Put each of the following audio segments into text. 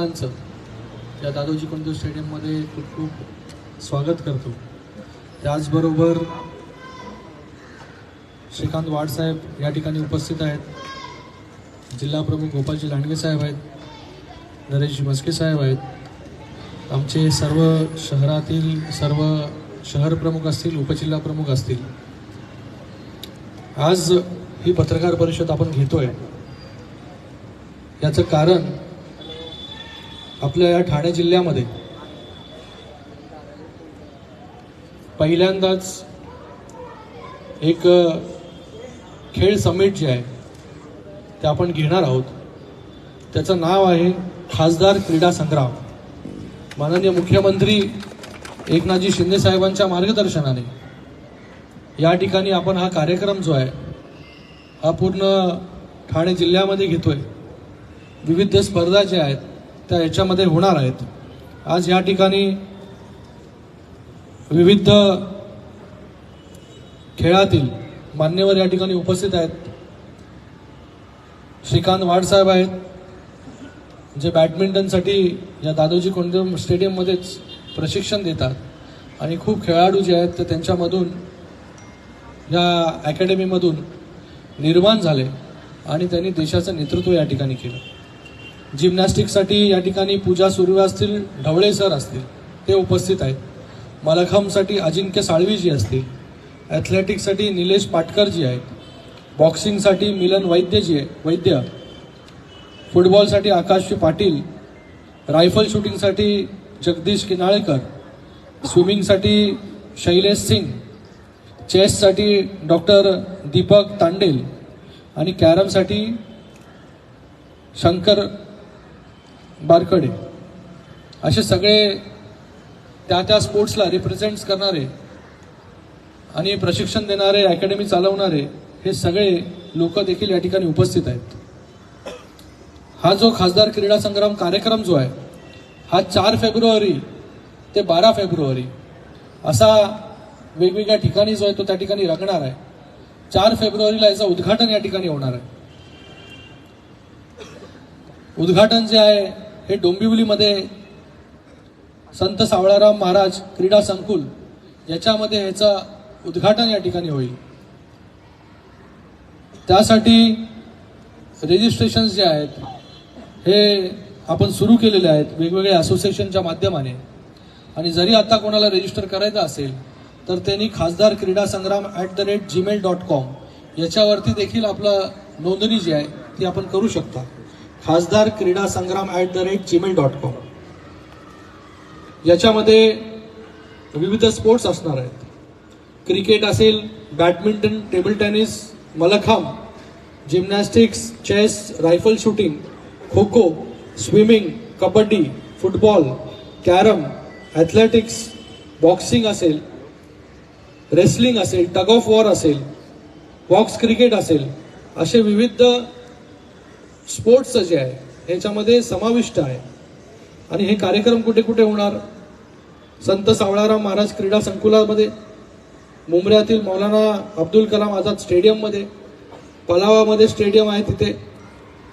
आमदारांचं त्या दादोजी कोंडदेव स्टेडियममध्ये खूप खूप स्वागत करतो. त्याचबरोबर श्रीकांत वाडसाहेब या ठिकाणी उपस्थित आहेत. जिल्हाप्रमुख गोपालजी लांडगे साहेब आहेत. नरेशजी मस्के साहेब आहेत. आमचे सर्व शहरातील सर्व शहर प्रमुख असतील उपजिल्हा प्रमुख असतील. आज ही पत्रकार परिषद आपण घेतोय. याचं कारण आपल्या या ठाणे जिल्ह्यामध्ये पहिल्यांदाच एक खेळ समिट जे आहे ते आपण घेणार आहोत. त्याचं नाव आहे खासदार क्रीडा संग्राम. माननीय मुख्यमंत्री एकनाथजी शिंदे साहेबांच्या मार्गदर्शनाने या ठिकाणी आपण हा कार्यक्रम जो आहे हा पूर्ण ठाणे जिल्ह्यामध्ये घेतोय. विविध स्पर्धा ज्या आहेत त्या याच्यामध्ये होणार आहेत. आज या ठिकाणी विविध खेळातील मान्यवर या ठिकाणी उपस्थित आहेत. श्रीकांत वाडसाहेब आहेत जे बॅडमिंटनसाठी या दादोजी कोंडदेव स्टेडियममध्येच प्रशिक्षण देतात आणि खूप खेळाडू जे आहेत ते त्यांच्यामधून या अकॅडमीमधून निर्माण झाले आणि त्यांनी देशाचं नेतृत्व या ठिकाणी केलं. जिम्नॅस्टिकसाठी या ठिकाणी पूजा सुरू असतील ढवळे सर असतील ते उपस्थित आहेत. मलखांबसाठी अजिंक्य साळवीजी असतील ॲथलेटिक्ससाठी निलेश पाटकर जी आहेत बॉक्सिंगसाठी मिलन वैद्य जी आहे वैद्य फुटबॉलसाठी आकाशजी पाटील रायफल शूटिंगसाठी जगदीश किनाळेकर स्विमिंगसाठी शैलेश सिंग चेससाठी डॉक्टर दीपक तांडेल आणि कॅरमसाठी शंकर बारकडे. असे सगळे त्या त्या स्पोर्ट्सला रिप्रेझेंट्स करणारे आणि प्रशिक्षण देणारे अकॅडमी चालवणारे हे सगळे लोक देखील या ठिकाणी उपस्थित आहेत. हा जो खासदार क्रीडा संग्राम कार्यक्रम जो आहे हा चार फेब्रुवारी ते बारा फेब्रुवारी असा वेगवेगळ्या ठिकाणी जो आहे तो त्या ठिकाणी रंगणार आहे. चार फेब्रुवारीला याचं उद्घाटन या ठिकाणी होणार आहे. उद्घाटन जे आहे हे डोंबिवलीमध्ये संत सावळाराम महाराज क्रीडा संकुल याच्यामध्ये ह्याचं उद्घाटन या ठिकाणी होईल. त्यासाठी रजिस्ट्रेशन जे आहेत हे आपण सुरू केलेले आहेत वेगवेगळ्या असोसिएशनच्या माध्यमाने. आणि जरी आता कोणाला रजिस्टर करायचं असेल तर त्यांनी खासदार क्रीडा संग्राम at the rate Gmail dot com याच्यावरती देखील आपलं नोंदणी जी आहे ती आपण करू शकता. खासदार क्रीडा संग्राम at the rate Gmail dot com याच्यामध्ये विविध स्पोर्ट्स असणार आहेत. क्रिकेट असेल badminton table tennis Mallakhamb gymnastics chess rifle shooting kho kho swimming kabaddi football carrom athletics boxing असेल रेसलिंग असेल टग ऑफ वॉर असेल बॉक्स क्रिकेट असेल असे विविध स्पोर्ट्सचं जे आहे ह्याच्यामध्ये समाविष्ट आहे. आणि हे कार्यक्रम कुठे कुठे होणार? संत सावळाराम महाराज क्रीडा संकुलामध्ये मुंबऱ्यातील मौलाना अब्दुल कलाम आझाद स्टेडियममध्ये पलावामध्ये स्टेडियम आहे तिथे.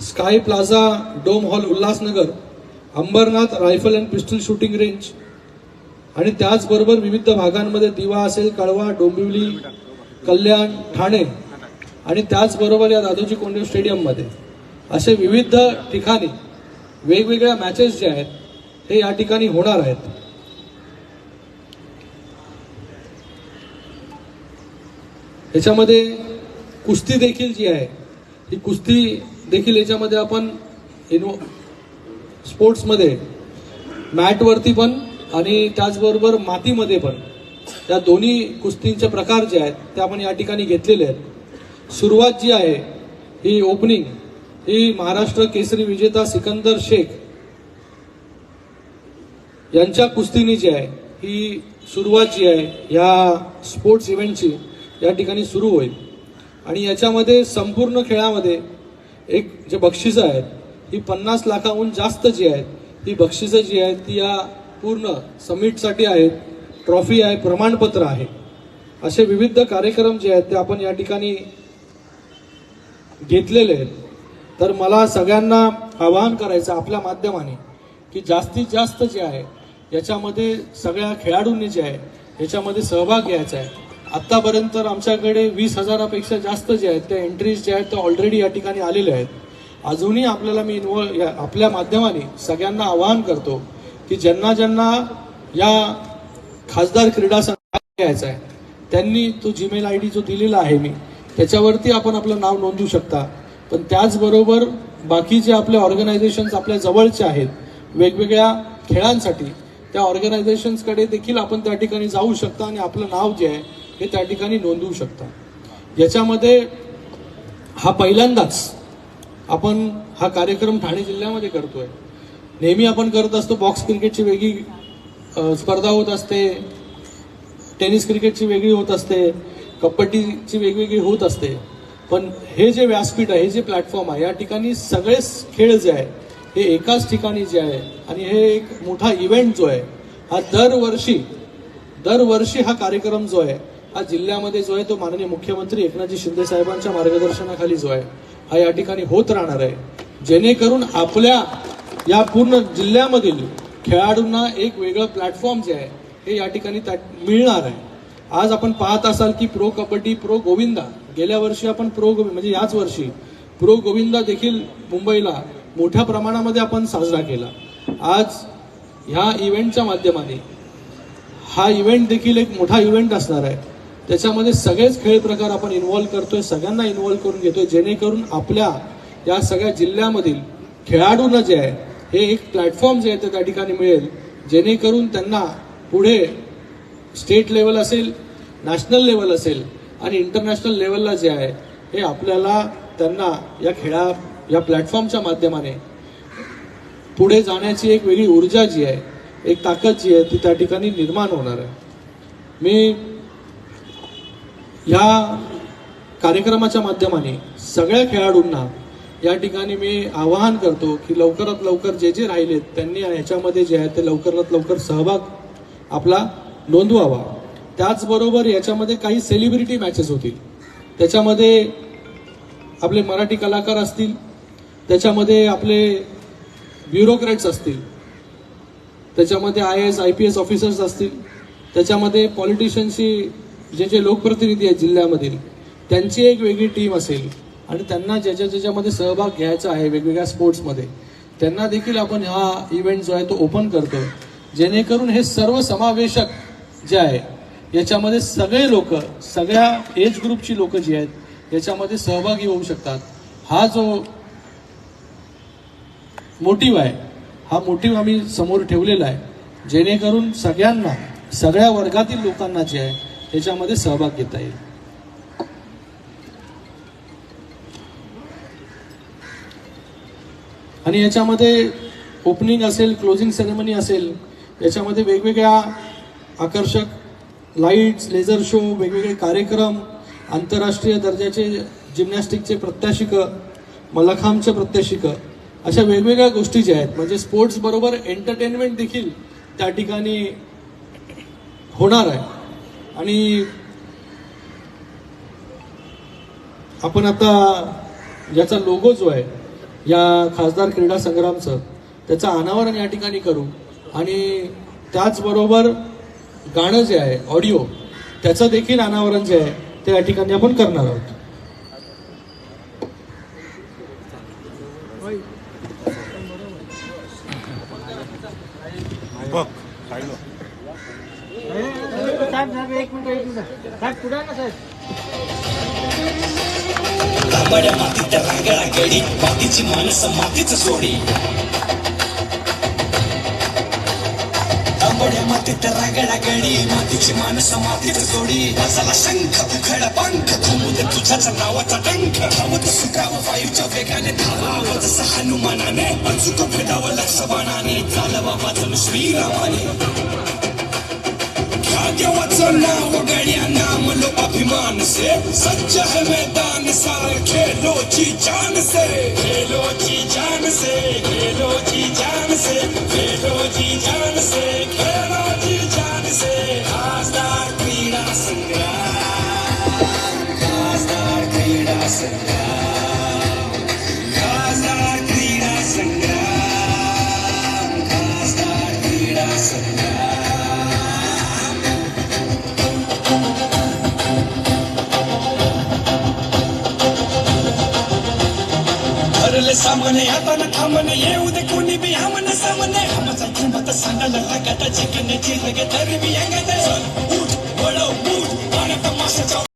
Sky plaza dome hall Ulhasnagar Ambarnath rifle and pistol shooting range. आणि त्याचबरोबर विविध भागांमध्ये दिवा असेल कळवा डोंबिवली कल्याण ठाणे. आणि त्याचबरोबर या दादोजी कोंडदेव स्टेडियममध्ये. असे विविध ठिकाणी वेगवेगळ्या मॅचेस जे आहेत हे या ठिकाणी होणार आहेत. याच्यामध्ये कुस्ती देखील जी आहे ही कुस्ती देखील याच्यामध्ये आपण इनो स्पोर्ट्समध्ये मॅटवरती पण आणि त्याचबरोबर मातीमध्ये पण या दोन्ही कुस्तींचे प्रकार जे आहेत ते आपण या ठिकाणी घेतलेले आहेत. सुरुवात जी आहे ही ओपनिंग ही महाराष्ट्र केसरी विजेता सिकंदर शेख यांच्या कुस्तीनी जी आहे ही सुरुवात जी आहे या स्पोर्ट्स इव्हेंटची या ठिकाणी सुरू होईल. आणि याच्यामध्ये संपूर्ण खेळामध्ये एक जे बक्षिसं आहेत ही पन्नास लाखाहून जास्त जी आहेत ती बक्षिसं जी आहेत ती या पूर्ण समिटसाठी आहेत ट्रॉफी आहे प्रमाणपत्र आहे. असे विविध कार्यक्रम जे आहेत ते आपण या ठिकाणी घेतलेले आहेत. तर मला सगळ्यांना आवाहन करायचं आपल्या माध्यमाने की जास्तीत जास्त जे आहे याच्यामध्ये सगळ्या खेळाडूंनी जे आहे याच्यामध्ये सहभाग घ्यायचा आहे. आत्तापर्यंत तर आमच्याकडे वीस हजारापेक्षा जास्त जे आहेत त्या एंट्रीज ज्या आहेत त्या ऑलरेडी या ठिकाणी आलेल्या आहेत. अजूनही आपल्याला मी इन्वॉल्व आपल्या माध्यमाने सगळ्यांना आवाहन करतो की ज्यांना ज्यांना या खासदार क्रीडा संघात घ्यायचा आहे त्यांनी तो जीमेल आय डी जो दिलेला आहे मी त्याच्यावरती आपण आपलं नाव नोंदवू शकता. पण त्याचबरोबर बाकी जे आपले ऑर्गनायझेशन्स आपल्या जवळचे आहेत वेगवेगळ्या खेळांसाठी त्या ऑर्गनायझेशन्सकडे देखील आपण त्या ठिकाणी जाऊ शकता आणि आपलं नाव जे आहे हे त्या ठिकाणी नोंदवू शकता. याच्यामध्ये हा पहिल्यांदाच आपण हा कार्यक्रम ठाणे जिल्ह्यामध्ये करतोय. नेहमी आपण करत असतो बॉक्स क्रिकेटची वेगळी स्पर्धा होत असते टेनिस क्रिकेटची वेगळी होत असते कबड्डीची वेगवेगळी होत असते. पण हे जे व्यासपीठ आहे हे जे प्लॅटफॉर्म आहे या ठिकाणी सगळेच खेळ जे आहे हे एकाच ठिकाणी जे आहे आणि हे एक मोठा इव्हेंट जो आहे हा दरवर्षी दरवर्षी हा कार्यक्रम जो आहे हा जिल्ह्यामध्ये जो आहे तो माननीय मुख्यमंत्री एकनाथजी शिंदे साहेबांच्या मार्गदर्शनाखाली जो आहे हा या ठिकाणी होत राहणार आहे. जेणेकरून आपल्या या पूर्ण जिल्ह्यामधील खेळाडूंना एक वेगळं प्लॅटफॉर्म जे आहे हे या ठिकाणी त्या- मिळणार आहे. आज आपण पाहत असाल की प्रो कबड्डी प्रो गोविंदा गेल्या वर्षी आपण प्रो म्हणजे याच वर्षी प्रो गोविंदा देखील मुंबईला मोठ्या प्रमाणामध्ये आपण साजरा केला. आज ह्या इव्हेंटच्या माध्यमाने हा इव्हेंट देखील एक मोठा इव्हेंट असणार आहे. त्याच्यामध्ये सगळेच खेळ प्रकार आपण इन्व्हॉल्व करतोय सगळ्यांना इन्व्हॉल्व करून घेतोय जेणेकरून आपल्या या सगळ्या जिल्ह्यामधील खेळाडूंना जे आहे हे एक प्लॅटफॉर्म जे आहे ते त्या ठिकाणी मिळेल जेणेकरून त्यांना पुढे स्टेट लेवल असेल नॅशनल लेवल असेल आणि इंटरनॅशनल लेवलला जे आहे हे आपल्याला त्यांना या खेळा या प्लॅटफॉर्मच्या माध्यमाने पुढे जाण्याची एक वेगळी ऊर्जा जी आहे एक ताकद जी आहे ती त्या ठिकाणी निर्माण होणार आहे. मी ह्या कार्यक्रमाच्या माध्यमाने सगळ्या खेळाडूंना या ठिकाणी मी आवाहन करतो की लवकरात लवकर जे जे राहिलेत त्यांनी याच्यामध्ये जे आहे ते लवकरात लवकर सहभाग आपला नोंदवावा. त्याचबरोबर याच्यामध्ये काही सेलिब्रिटी मॅचेस होतील. त्याच्यामध्ये आपले मराठी कलाकार असतील. त्याच्यामध्ये आपले ब्युरोक्रेट्स असतील. त्याच्यामध्ये I S I P S officers असतील. त्याच्यामध्ये पॉलिटिशियनशी जे जे लोकप्रतिनिधी आहेत जिल्ह्यामधील त्यांची एक वेगळी टीम असेल. आणि त्यांना ज्याच्या ज्याच्यामध्ये सहभाग घ्यायचा आहे वेगवेगळ्या स्पोर्ट्समध्ये त्यांना देखील आपण हा इव्हेंट जो आहे तो ओपन करतो जेणेकरून हे सर्व समावेशक जे आहे याच्यामध्ये सगळे लोक सगळ्या एज ग्रुपची लोक जी आहेत याच्यामध्ये सहभागी होऊ शकतात. हा जो मोटिव्ह आहे हा मोटिव्ह आम्ही समोर ठेवलेला आहे. जेणेकरून सगळ्यांना सगळ्या वर्गातील लोकांना जे आहे त्याच्यामध्ये सहभाग घेता येईल. आणि याच्यामध्ये ओपनिंग असेल क्लोजिंग सेरेमनी असेल याच्यामध्ये वेगवेगळ्या आकर्षक लाईट्स लेझर शो वेगवेगळे कार्यक्रम आंतरराष्ट्रीय दर्जाचे जिम्नॅस्टिकचे प्रत्याशिकं मलखांबचे प्रत्याशिकं अशा वेगवेगळ्या गोष्टी ज्या आहेत. म्हणजे स्पोर्ट्स बरोबर एंटरटेनमेंट देखील त्या ठिकाणी होणार आहे. आणि आपण आता याचा लोगो जो आहे या खासदार क्रीडा संग्रामचं त्याचं अनावरण या ठिकाणी करू. आणि त्याचबरोबर गाणं जे आहे ऑडिओ त्याचं देखील अनावरण जे आहे ते या ठिकाणी आपण करणार आहोत. मातीच्या रांगळा गडी मातीची माणसं मातीच सोडी तांबड्या मातीत रांगळा गडी मातीची माणसं मातीच सोडी वाजाला शंख उखड पंख घुमून तुझ्याच नावाचा डंख धावत सुकावं वायूच्या वेगाने धावावं. जसं हनुमानाने अचूक भेदावं लक्ष बाणाने चालवा वाचन श्रीरामाने. घ्या देवाचं नाव गड्याने अभिमान से, सच्चा है मैदान सारे, खेलो जी जान से। खेलो जी जान से, खेलो जी जान से, खेलो जी जान से, खेलो जी जान से। खासदार क्रीडा संग्राम, खासदार क्रीडा संग्राम। सामने आता थांबणे येऊ दे कोणी बी हमने सामने हमचा किंमत सांगायला लागत जिंकण्याची लगे तरी बी अंगत उठ वळव उठ पाण्यात माशाच्या